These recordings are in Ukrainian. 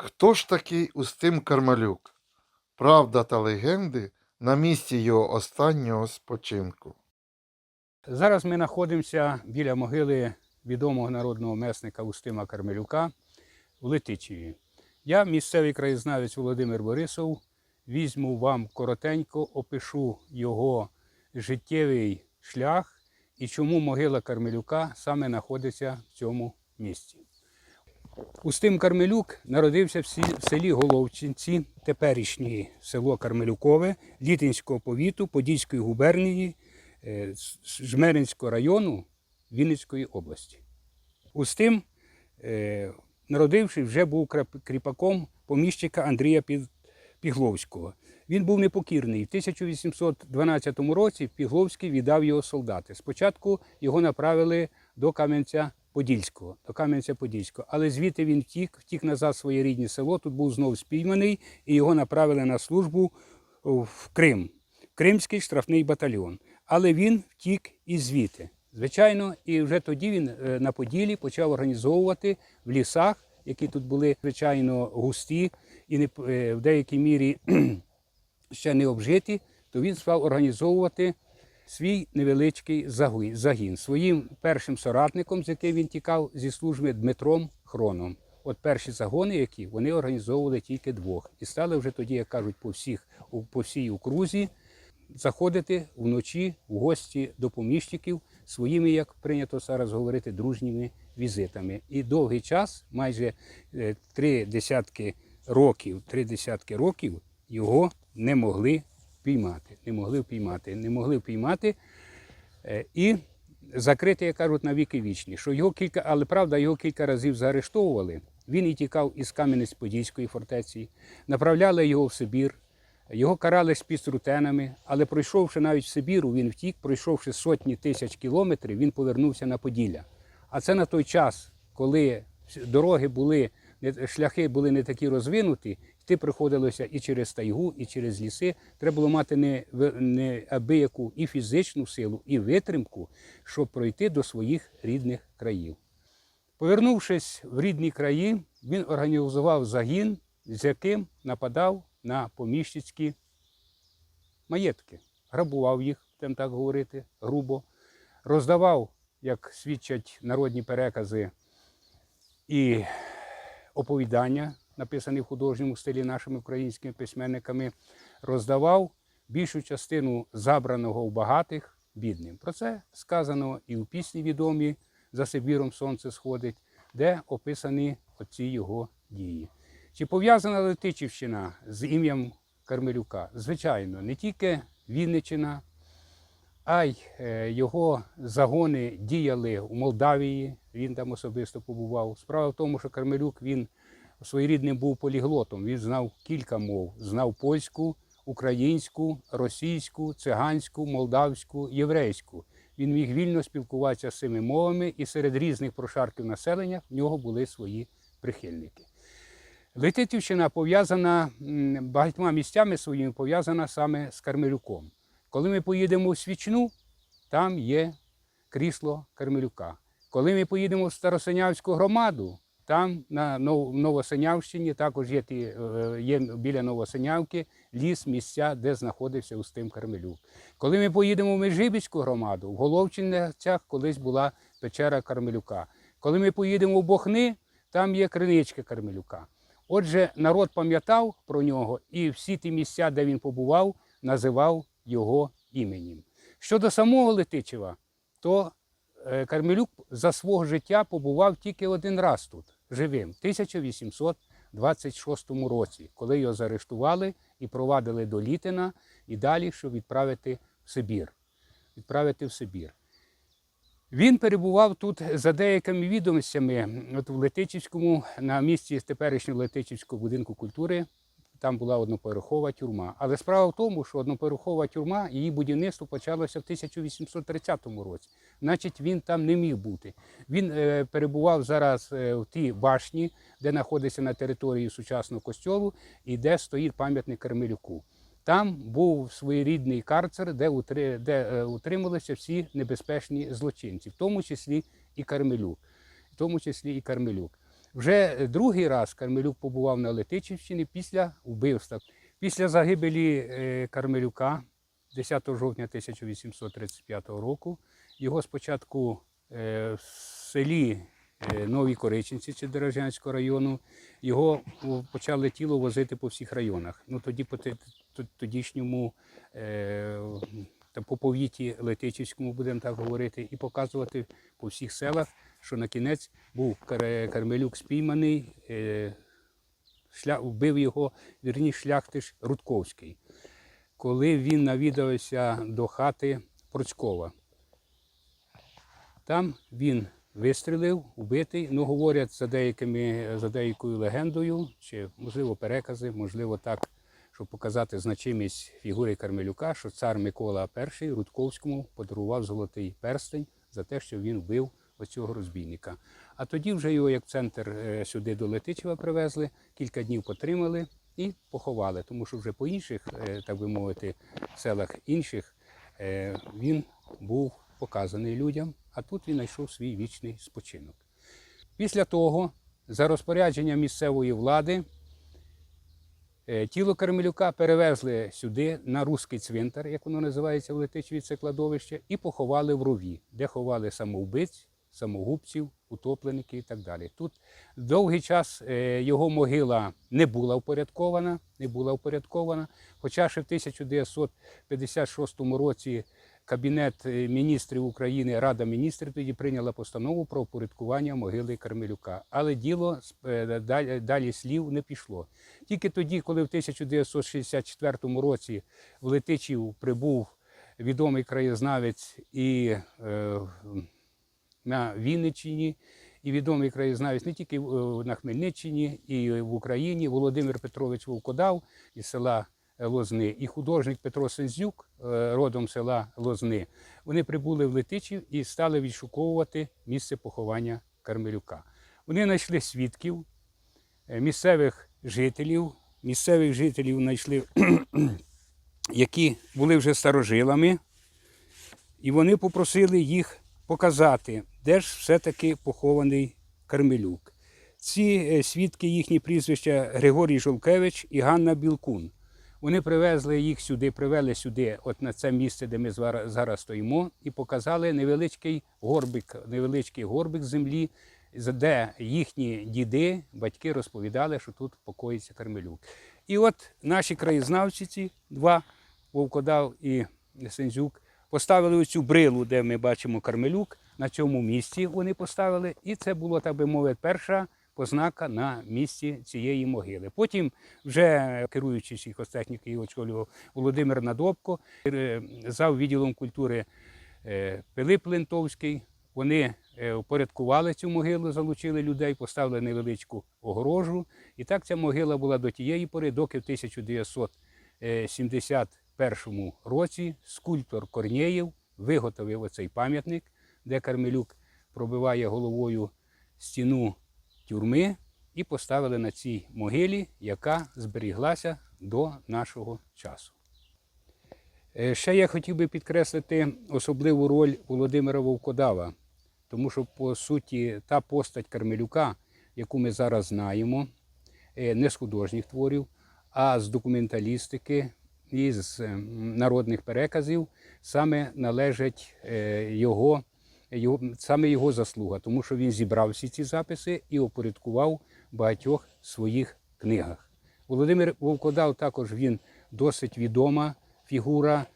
Хто ж такий Устим Кармалюк? Правда та легенди на місці його останнього спочинку. Зараз ми знаходимося біля могили відомого народного месника Устима Кармелюка в Летичеві. Я, місцевий краєзнавець Володимир Борисов, візьму вам коротенько, опишу його життєвий шлях і чому могила Кармелюка саме знаходиться в цьому місці. Устим Кармелюк народився в селі Головчинці, теперішнє село Кармелюкове, Літинського повіту, Подільської губернії, е, Жмеринського району Вінницької області. Устим, е, народившись, вже був кріпаком поміщика Андрія Пігловського. Він був непокірний. В 1812 році Пігловський віддав його солдати. Спочатку його направили до Кам'янця Подільського, до Кам'янця Подільського. Але звідти він втік, втік назад в своє рідне село. Тут був знов спійманий, і його направили на службу в Крим, Кримський штрафний батальйон. Але він втік і звідти. Звичайно, і вже тоді він е, на Поділі почав організовувати в лісах, які тут були звичайно густі і не, е, в деякій мірі ще не обжиті, то він став організовувати свій невеличкий загін. Своїм першим соратником, з яким він тікав зі служби Дмитром Хроном. От перші загони, які вони організовували тільки двох. І стали вже тоді, як кажуть, по, всіх, по всій окрузі заходити вночі в гості до поміщиків своїми, як прийнято зараз говорити, дружніми візитами. І довгий час, майже е, три десятки років, три десятки років його не могли впіймати. Не могли впіймати, не могли впіймати. Е, І закрити, як кажуть, на віки вічні. Що його кілька, але правда, його кілька разів заарештовували. Він і тікав із Кам'янець-Подільської фортеці, направляли його в Сибір, його карали спецрутенами, але пройшовши навіть в Сибіру, він втік, пройшовши сотні тисяч кілометрів, він повернувся на Поділля. А це на той час, коли дороги були, шляхи були не такі розвинуті, йти приходилося і через тайгу, і через ліси. Треба було мати не, не абияку і фізичну силу, і витримку, щоб пройти до своїх рідних країв. Повернувшись в рідні краї, він організував загін, з яким нападав на поміщицькі маєтки, грабував їх, будемо так говорити, грубо, роздавав, як свідчать народні перекази, і оповідання, написані в художньому стилі нашими українськими письменниками, роздавав більшу частину забраного у багатих бідним. Про це сказано і у пісні відомі за Сибіром сонце сходить, де описані оці його дії. Чи пов'язана Летичівщина з ім'ям Кармелюка? Звичайно, не тільки Вінниччина, а й е, його загони діяли у Молдавії, він там особисто побував. Справа в тому, що Кармелюк він своєрідним був поліглотом. Він знав кілька мов: знав польську, українську, російську, циганську, молдавську, єврейську. Він міг вільно спілкуватися з цими мовами, і серед різних прошарків населення в нього були свої прихильники. Летитівщина пов'язана багатьма місцями своїми пов'язана саме з Кармелюком. Коли ми поїдемо в Свічну, там є крісло Кармелюка. Коли ми поїдемо в Старосинявську громаду, там на Новосинявщині також є, ті, е, є біля Новосинявки ліс, місця, де знаходився Устим Кармелюк. Коли ми поїдемо в Межибіську громаду, в Головчинцях колись була печера Кармелюка. Коли ми поїдемо в Бохни, там є криничка Кармелюка. Отже, народ пам'ятав про нього і всі ті місця, де він побував, називав його іменем. Щодо самого Летичева, то Кармелюк за свого життя побував тільки один раз тут, живим, в 1826 році, коли його заарештували і провадили до Літина і далі, щоб відправити в Сибір. Відправити в Сибір. Він перебував тут за деякими відомостями. От в Летичівському, на місці теперішнього Летичівського будинку культури, там була одноповерхова тюрма. Але справа в тому, що одноповерхова тюрма, її будівництво почалося в 1830 році. Значить, він там не міг бути. Він е, перебував зараз е, в тій башні, де знаходиться на території сучасного костьолу і де стоїть пам'ятник Кармелюку. Там був своєрідний карцер, де, утри- де е, утримувалися всі небезпечні злочинці, в тому числі і Кармелюк. В тому числі і Кармелюк. Вже другий раз Кармелюк побував на Летичівщині після вбивства. Після загибелі е, Кармелюка 10 жовтня 1835 року його спочатку е, в селі е, Нові Кориченці чи Дережанського району його почали тіло возити по всіх районах. Ну тоді по тодішньому е, та по повіті Летичівському, будемо так говорити, і показувати по всіх селах, що на кінець був Кармелюк спійманий, е, шля, вбив його вірніше шляхтиш Рудковський, коли він навідався до хати Процькова. Там він вистрілив, убитий. Ну, говорять за, деякими, за деякою легендою, чи можливо перекази, можливо так, щоб показати значимість фігури Кармелюка, що цар Микола І Рудковському подарував золотий перстень за те, що він вбив оцього розбійника. А тоді вже його як центр е, сюди до Летичева привезли, кілька днів потримали і поховали, тому що вже по інших, е, так би мовити, селах інших е, він був показаний людям, а тут він знайшов свій вічний спочинок. Після того, за розпорядженням місцевої влади, тіло Кармелюка перевезли сюди на Руський цвинтар, як воно називається в Летичеві, це кладовище, і поховали в рові, де ховали самовбиць, самогубців, утоплеників і так далі. Тут довгий час е, його могила не була впорядкована, не була впорядкована, хоча ще в 1956 році Кабінет е, міністрів України, Рада міністрів тоді прийняла постанову про упорядкування могили Кармелюка. Але діло е, далі слів не пішло. Тільки тоді, коли в 1964 році в Летичів прибув відомий краєзнавець і е, на Вінниччині, і відомий краєзнавець не тільки е, на Хмельниччині, і в Україні Володимир Петрович Вовкодав із села Лозни, і художник Петро Сензюк, е, родом села Лозни, вони прибули в Летичів і стали відшуковувати місце поховання Кармелюка. Вони знайшли свідків, е, місцевих жителів. Місцевих жителів знайшли, які були вже старожилами, і вони попросили їх показати, де ж все-таки похований Кармелюк. Ці е, свідки, їхні прізвища Григорій Жолкевич і Ганна Білкун. Вони привезли їх сюди, привели сюди, от на це місце, де ми зараз стоїмо, і показали невеличкий горбик, невеличкий горбик землі, де їхні діди, батьки розповідали, що тут покоїться Кармелюк. І от наші краєзнавці, ці два Вовкодав і Сензюк, поставили оцю брилу, де ми бачимо Кармелюк. На цьому місці вони поставили, і це було, так би мовити, перша познака на місці цієї могили. Потім, вже керуючи сільхозтехніки, очолював Володимир Надобко, е, зав відділом культури е, Пилип Лентовський. Вони е, упорядкували цю могилу, залучили людей, поставили невеличку огорожу. І так ця могила була до тієї пори, доки в 1971 році скульптор Корнєєв виготовив оцей пам'ятник, де Кармелюк пробиває головою стіну тюрми і поставили на цій могилі, яка зберіглася до нашого часу. Е, Ще я хотів би підкреслити особливу роль Володимира Вовкодава, тому що, по суті, та постать Кармелюка, яку ми зараз знаємо, е, не з художніх творів, а з документалістики і з е, народних переказів, саме належить е, його, його, саме його заслуга, тому що він зібрав всі ці записи і опорядкував в багатьох своїх книгах. Володимир Вовкодав також він досить відома фігура.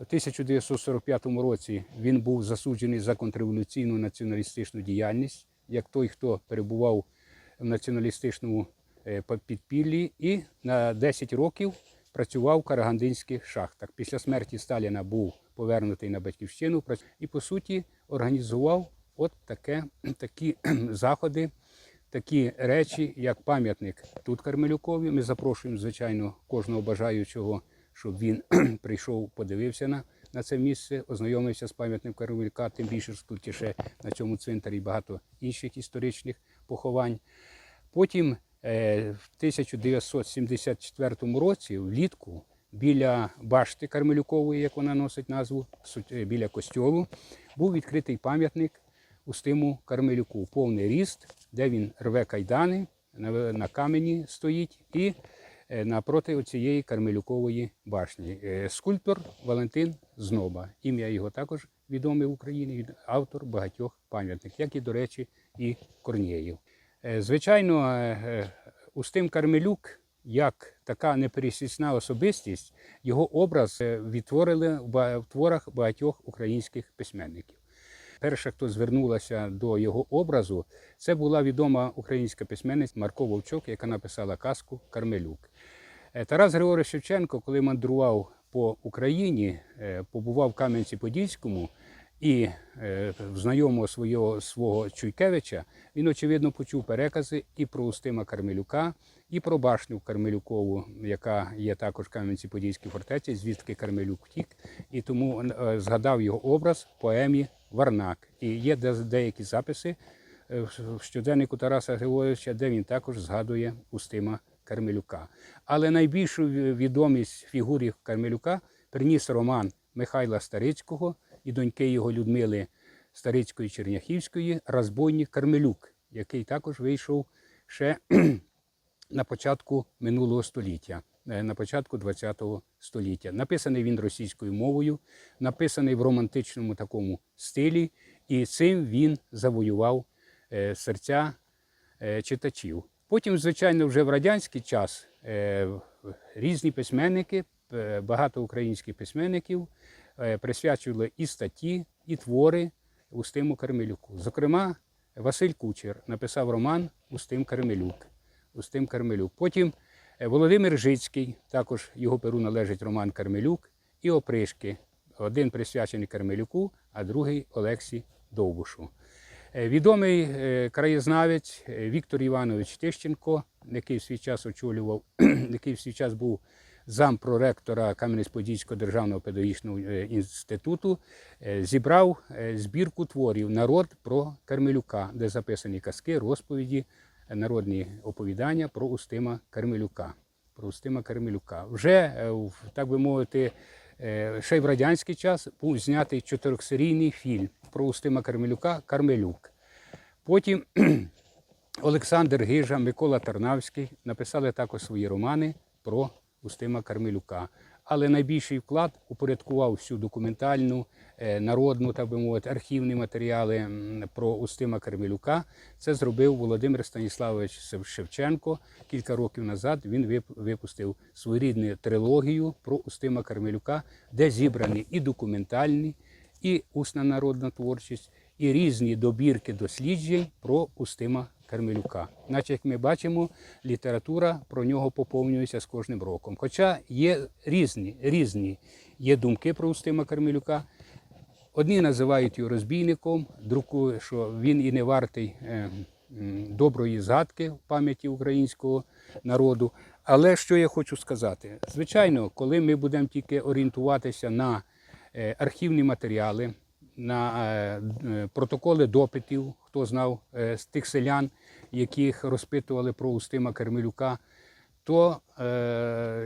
В 1945 році він був засуджений за контрреволюційну націоналістичну діяльність, як той, хто перебував в націоналістичному е, підпіллі, і на 10 років працював в карагандинських шахтах. Після смерті Сталіна був повернутий на батьківщину і, по суті, організував от таке, такі заходи, такі речі, як пам'ятник тут Кармелюкові. Ми запрошуємо, звичайно, кожного бажаючого, щоб він прийшов, подивився на, на це місце, ознайомився з пам'ятником Кармелюка, тим більше що тут ще на цьому цвинтарі багато інших історичних поховань. Потім в 1974 році, влітку, біля башти Кармелюкової, як вона носить назву, е, біля костьолу, був відкритий пам'ятник Устиму Кармелюку, повний ріст, де він рве кайдани, на, камені стоїть, і е, напроти цієї Кармелюкової башні. Е, Скульптор Валентин Зноба. Ім'я його також відоме в Україні, автор багатьох пам'ятників, як і, до речі, і Корнієєв. Е, Звичайно, е, е, Устим Кармелюк, як така непересічна особистість, його образ відтворили в творах багатьох українських письменників. Перша, хто звернулася до його образу, це була відома українська письменниця Марко Вовчок, яка написала казку Кармелюк. Тарас Григорович Шевченко, коли мандрував по Україні, побував в Кам'янці-Подільському і е, знайомого свого, свого Чуйкевича, він, очевидно, почув перекази і про Устима Кармелюка, і про башню Кармелюкову, яка є також в Кам'янці-Подільській фортеці, звідки Кармелюк втік, і тому е, згадав його образ в поемі Варнак. І є де- деякі записи е, в щоденнику Тараса Григоровича, де він також згадує Устима Кармелюка. Але найбільшу відомість фігурі Кармелюка приніс роман Михайла Старицького і доньки його Людмили Старицької Черняхівської Розбойник Кармелюк, який також вийшов ще на початку минулого століття, е, на початку ХХ століття. Написаний він російською мовою, написаний в романтичному такому стилі, і цим він завоював е, серця е, читачів. Потім, звичайно, вже в радянський час різні письменники, багато українських письменників присвячували і статті, і твори Устиму Кармелюку. Зокрема, Василь Кучер написав роман Устим Кармелюк. Устим Кармелюк. Потім е, Володимир Жицький, також його перу належить роман Кармелюк, і опришки. Один присвячений Кармелюку, а другий Олексі Довбушу. Е, Відомий е, краєзнавець е, Віктор Іванович Тищенко, який в свій час очолював, який в свій час був зампроректора Кам'янець-Подільського державного педагогічного е, інституту, е, зібрав е, збірку творів Народ про Кармелюка, де записані казки, розповіді, народні оповідання про Устима Кармелюка. Про Устима Кармелюка. Вже, так би мовити, ще й в радянський час був знятий чотирьохсерійний фільм про Устима Кармелюка Кармелюк. Потім Олександр Гижа, Микола Тарнавський написали також свої романи про Устима Кармелюка. Але найбільший вклад упорядкував всю документальну, е, народну, так би мовити, архівні матеріали про Устима Кармелюка. Це зробив Володимир Станіславович Шевченко. Кілька років назад він випустив своєрідну трилогію про Устима Кармелюка, де зібрані і документальні, і усна народна творчість, і різні добірки досліджень про Устима Кармелюка. Наче, як ми бачимо, література про нього поповнюється з кожним роком. Хоча є різні, різні є думки про Устима Кармелюка. Одні називають його розбійником, друкує, що він і не вартий е, доброї згадки в пам'яті українського народу. Але що я хочу сказати? Звичайно, коли ми будемо тільки орієнтуватися на е, архівні матеріали, на е, е, протоколи допитів, хто знав е, з тих селян, яких розпитували про Устима Кармелюка, то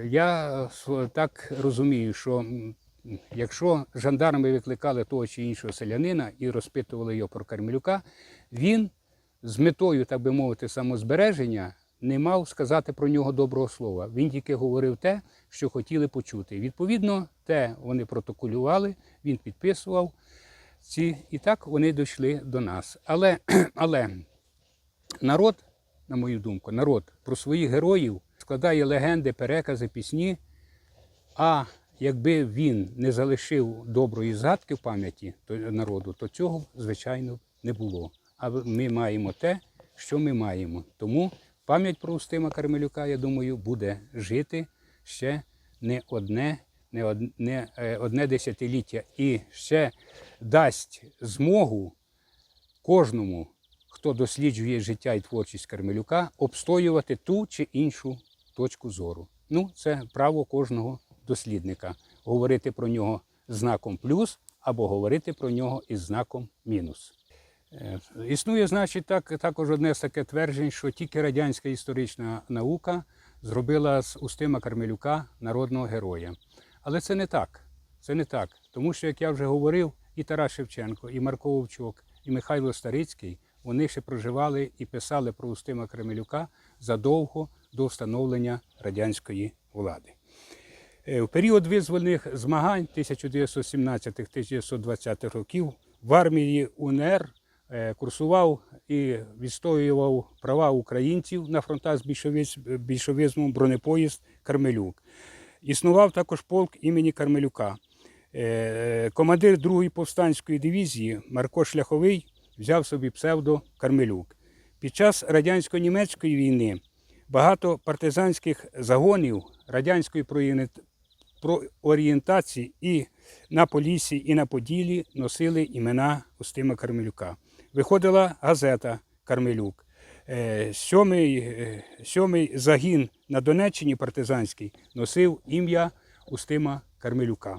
я так розумію, що якщо жандарми викликали того чи іншого селянина і розпитували його про Кармелюка, він з метою, так би мовити, самозбереження не мав сказати про нього доброго слова. Він тільки говорив те, що хотіли почути. Відповідно, те вони протоколювали, він підписував ці, і так вони дійшли до нас. Але, але народ, на мою думку, народ про своїх героїв складає легенди, перекази, пісні. А якби він не залишив доброї згадки в пам'яті народу, то цього, звичайно, не було. А ми маємо те, що ми маємо. Тому пам'ять про Устима Кармелюка, я думаю, буде жити ще не одне, не од- не, е, одне десятиліття і ще дасть змогу кожному, хто досліджує життя і творчість Кармелюка, обстоювати ту чи іншу точку зору. Ну, це право кожного дослідника говорити про нього знаком плюс або говорити про нього із знаком мінус. Е, Існує, значить, так, також одне з таке тверджень, що тільки радянська історична наука зробила з Устима Кармелюка народного героя. Але це не так. Це не так. Тому що, як я вже говорив, і Тарас Шевченко, і Марко Вовчок, і Михайло Старицький вони ще проживали і писали про Устима Кремелюка задовго до встановлення радянської влади. Е, В період визвольних змагань 1917-1920 років в армії УНР е, курсував і відстоював права українців на фронтах з більшовизмом бронепоїзд Кармелюк. Існував також полк імені Кармелюка. Е, Командир 2-ї повстанської дивізії Марко Шляховий взяв собі псевдо Кармелюк. Під час радянсько-німецької війни багато партизанських загонів радянської проорієнтації і на Поліссі, і на Поділі носили імена Устима Кармелюка. Виходила газета Кармелюк. Е, Сьомий, е, сьомий загін на Донеччині партизанський носив ім'я Устима Кармелюка.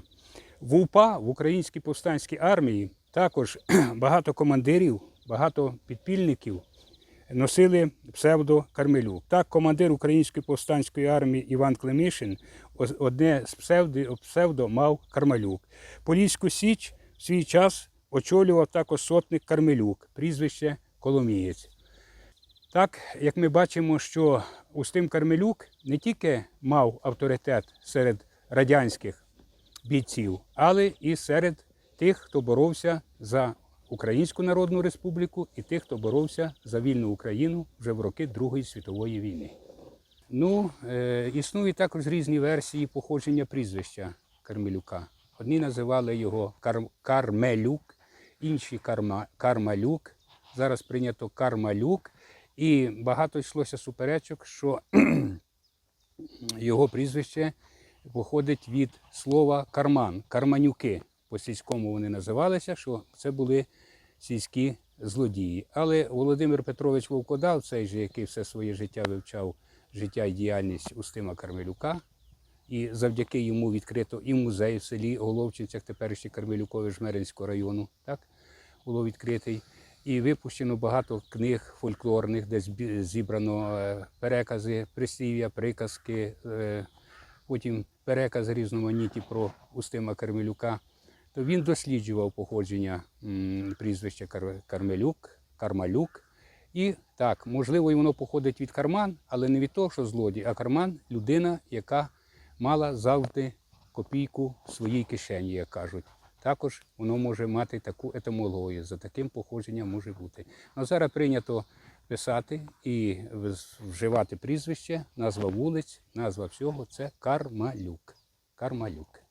В УПА, в Українській повстанській армії, також багато командирів, багато підпільників носили псевдо Кармелюк. Так, командир Української повстанської армії Іван Клемишин ос- одне з псевдо, псевдо мав Кармалюк. Поліську Січ в свій час очолював також сотник Кармелюк, прізвище Коломієць. Так, як ми бачимо, що Устим Кармелюк не тільки мав авторитет серед радянських бійців, але і серед тих, хто боровся за Українську Народну Республіку і тих, хто боровся за вільну Україну вже в роки Другої світової війни. Ну, е, існують також різні версії походження прізвища Кармелюка. Одні називали його Кар- Кармелюк, інші Карма, Кармалюк. Зараз прийнято Кармалюк. І багато йшлося суперечок, що його прізвище походить від слова карман, карманюки. По сільському вони називалися, що це були сільські злодії. Але Володимир Петрович Вовкодав, цей же, який все своє життя вивчав життя і діяльність Устима Кармелюка, і завдяки йому відкрито і музей в селі Головчинцях, теперішнє Кармелюкове Жмеринського району, так, було відкритий. І випущено багато книг фольклорних, де зібрано е, перекази, прислів'я, приказки, е, потім перекази різноманітні про Устима Кармелюка. То він досліджував походження прізвища Кармелюк, Кармалюк. І так, можливо, і воно походить від карман, але не від того, що злодій, а карман людина, яка мала завжди копійку в своїй кишені, як кажуть. Також воно може мати таку етимологію, за таким походженням може бути. Но зараз прийнято писати і вживати прізвище, назва вулиць, назва всього це Кармалюк. Кармалюк.